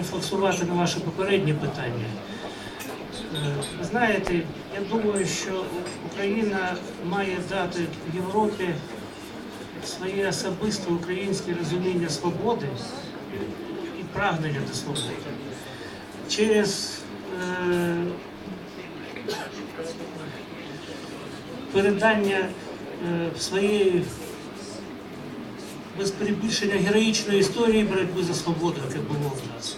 рефлексувати на ваше попереднє питання. Е, Ви знаєте, я думаю, що Україна має дати Європі своє особисте українське розуміння свободи і прагнення до свободи. Через е, передання е, своєї без перебільшення героїчної історії боротьби за свободу, яке було в нас.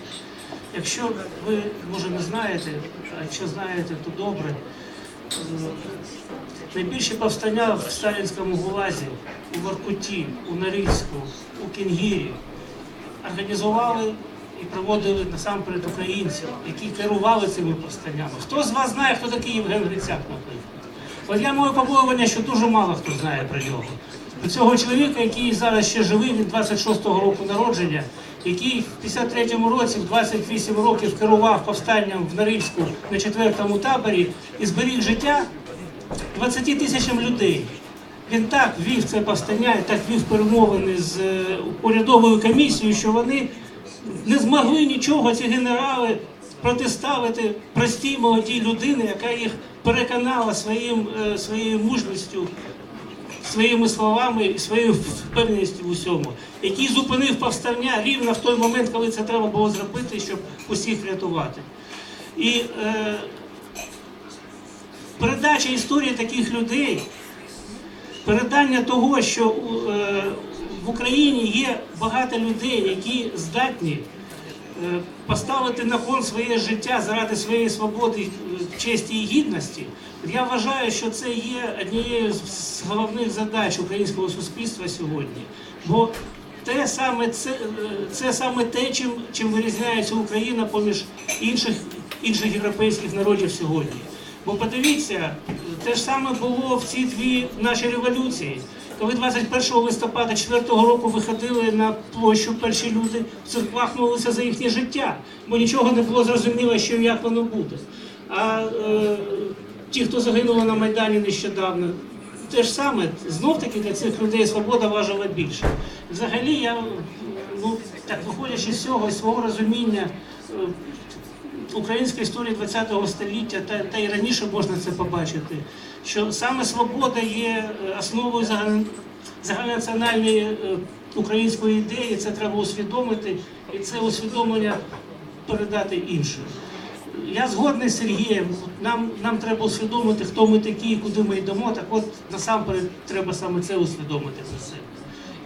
Якщо ви, може, не знаєте, а якщо знаєте, то добре. Е, Найбільші повстання в сталінському гулазі, у Воркуті, у Норильську, у Кінгірі організували і проводили насамперед українців, які керували цими повстаннями. Хто з вас знає, хто такий Євген Грицяк, наприклад? От я маю побоювання, що дуже мало хто знає про нього. Цього чоловіка, який зараз ще живий від 26-го року народження, який в 53-му році, в 28 років керував повстанням в Норильську на четвертому таборі і зберіг життя 20 тисячам людей. Він так вів це повстання так вів перемовини з е, урядовою комісією, що вони не змогли нічого, ці генерали, протиставити простій молодій людині, яка їх переконала своїм, е, своєю мужністю, своїми словами і своєю впевненістю в усьому, який зупинив повстання рівно в той момент, коли це треба було зробити, щоб усіх врятувати. І е, передача історії таких людей, передання того, що е, в Україні є багато людей, які здатні поставити на кон своє життя заради своєї свободи, е, честі і гідності. Я вважаю, що це є однією з головних задач українського суспільства сьогодні. Бо те саме це, е, це саме те, чим, чим вирізняється Україна поміж інших, інших європейських народів сьогодні. Бо подивіться, те ж саме було в ці дві наші революції. Коли 21 листопада 4 року виходили на площу перші люди, в церквах молилися за їхнє життя, бо нічого не було зрозуміло, що і як воно буде. А е, ті, хто загинули на Майдані нещодавно, те ж саме, знов таки для цих людей свобода важила більше. Взагалі, я ну так виходячи з цього, з свого розуміння. Української історії ХХ століття, та, та й раніше можна це побачити, що саме свобода є е, основою загальн- загальнонаціональної е, української ідеї, це треба усвідомити, і це усвідомлення передати іншим. Я згодний з Сергієм, нам, нам треба усвідомити, хто ми такі куди ми йдемо. Так от насамперед треба саме це усвідомити за себе.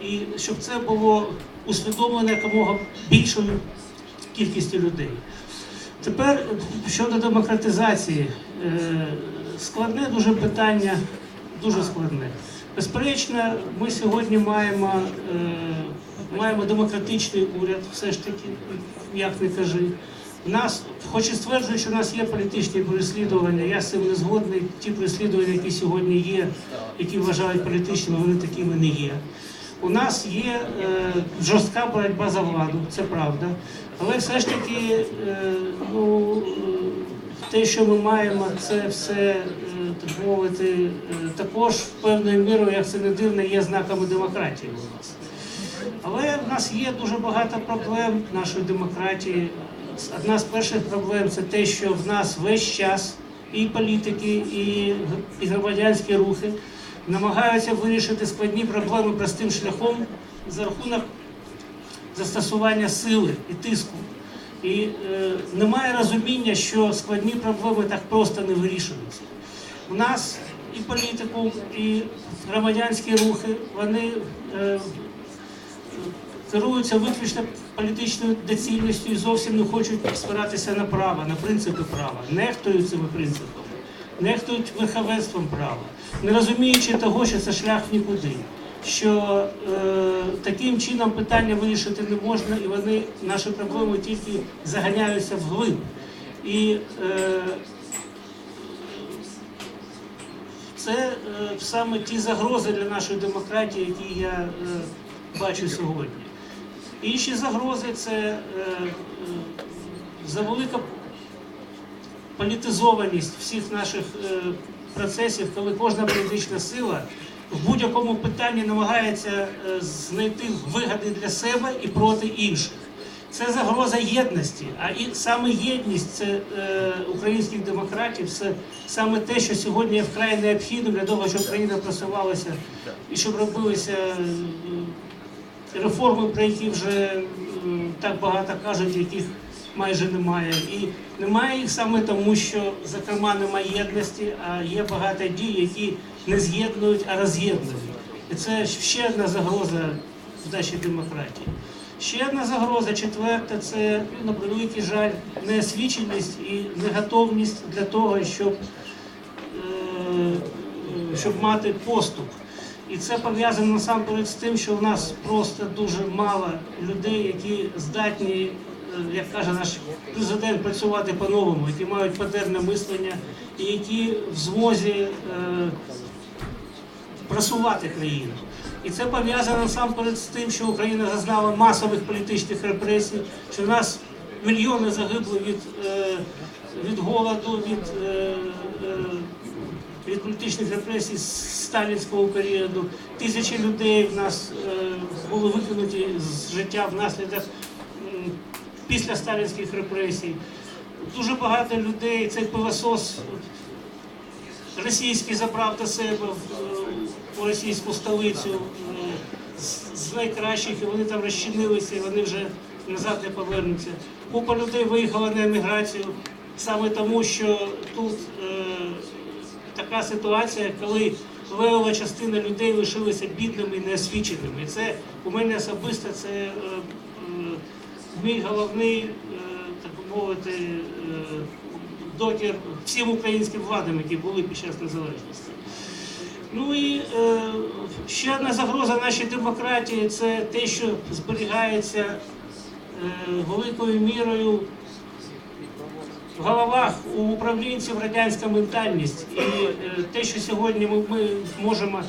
І щоб це було усвідомлено якомога більшою кількістю людей. Тепер щодо демократизації, Е, складне дуже питання, дуже складне. Безперечно, ми сьогодні маємо, е, маємо демократичний уряд, все ж таки, як не кажи. У нас, хоч і стверджують, що у нас є політичні переслідування, я з цим не згодний. Ті переслідування, які сьогодні є, які вважають політичними, вони такими не є. У нас є е, жорстка боротьба за владу, це правда. Але все ж таки, е, ну, те, що ми маємо, це все, е, так мовити, е, також певною мірою, як це не дивно, є знаками демократії у нас. Але в нас є дуже багато проблем нашої демократії. Одна з перших проблем це те, що в нас весь час і політики, і, і громадянські рухи намагаються вирішити складні проблеми простим шляхом за рахунок застосування сили і тиску. І е, немає розуміння, що складні проблеми так просто не вирішуються. У нас і політику, і громадянські рухи, вони е, керуються виключно політичною доцільністю і зовсім не хочуть спиратися на право, на принципи права, нехтують цими принципами, нехтують верховенством права, не розуміючи того, що це шлях нікуди. Що е, таким чином питання вирішити не можна, і вони наші проблеми тільки заганяються вглиб. І е, це е, саме ті загрози для нашої демократії, які я е, бачу сьогодні. Інші загрози це е, е, завелика політизованість всіх наших е, процесів, коли кожна політична сила в будь-якому питанні намагається е, знайти вигоди для себе і проти інших. Це загроза єдності. А і саме єдність це е, українських демократів, це саме те, що сьогодні є вкрай необхідним для того, щоб країна просувалася і щоб робилися е, реформи, про які вже е, так багато кажуть, яких майже немає. І немає їх саме тому, що, зокрема, немає єдності, а є багато дій, які не з'єднують, а роз'єднують. І це ще одна загроза в нашій демократії. Ще одна загроза, четверта, це на превеликий жаль, неосвіченість і неготовність для того, щоб, е, щоб мати поступ. І це пов'язано насамперед з тим, що в нас просто дуже мало людей, які здатні, е, як каже наш президент, працювати по-новому, які мають модерне мислення і які в змозі е, просувати країну. І це пов'язано насамперед з тим, що Україна зазнала масових політичних репресій, що в нас мільйони загибли від, е, від голоду, від, е, е, від політичних репресій з сталінського періоду. Тисячі людей в нас е, були викинуті з життя внаслідок після сталінських репресій. Дуже багато людей, цей пилосос російський забрав до себе е, у російську столицю е, з- найкращих, і вони там розчинилися, і вони вже назад не повернуться. Купа людей виїхала на еміграцію саме тому, що тут е, така ситуація, коли левова частина людей лишилися бідними і неосвіченими. Це у мене особисто це е, е, мій головний, е, так мовити, е, докір всім українським владам, які були під час незалежності. Ну і е, ще одна загроза нашій демократії це те, що зберігається е, великою мірою в головах у управлінців радянська ментальність. І е, те, що сьогодні ми, ми можемо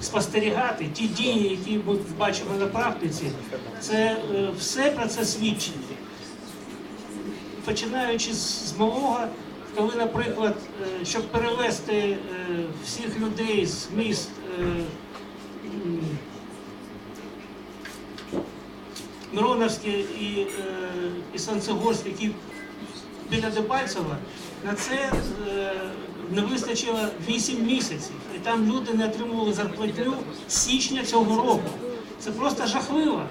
спостерігати, ті дії, які ми бачимо на практиці, це е, все про це свідчить починаючи з, малого, коли, наприклад, е, щоб перевезти е, всіх людей з міст Мироновське і, і Санцегорське, які біля Дебальцева, на це не вистачило 8 місяців. І там люди не отримували зарплатню з січня цього року. Це просто жахливо.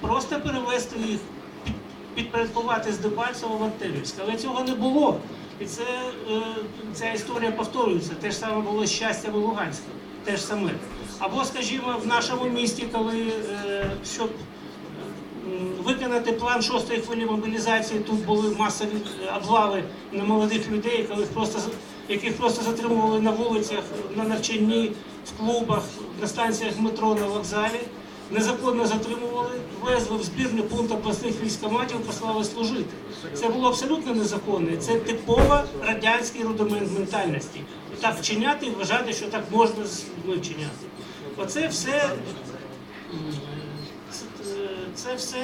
Просто перевезти їх, під- підпорядкувати з Дебальцева в Артемівськ. Але цього не було. І це, е, ця історія повторюється. Те ж саме було з щастям у Луганську. Те ж саме. Або, скажімо, в нашому місті, коли е, щоб виконати план шостої хвилі мобілізації, тут були масові е, облави на молодих людей, яких просто, яких просто затримували на вулицях, на навчанні, в клубах, на станціях метро, на вокзалі. Незаконно затримували, везли в збірний пункт обласних військоматів, послали служити. Це було абсолютно незаконно. Це типово радянський рудимент ментальності. Так вчиняти і вважати, що так можна з людьми вчиняти. Оце все це, все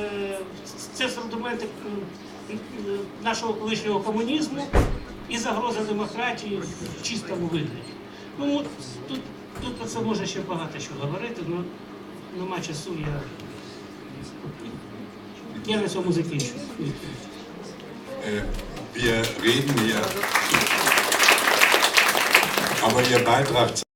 е, це е, нашого колишнього комунізму і загроза демократії в чистому вигляді. Ну тут, тут про це може ще багато що говорити, але нема часу. Я, я на цьому закінчу. Wir reden hier, aber Ihr Beitrag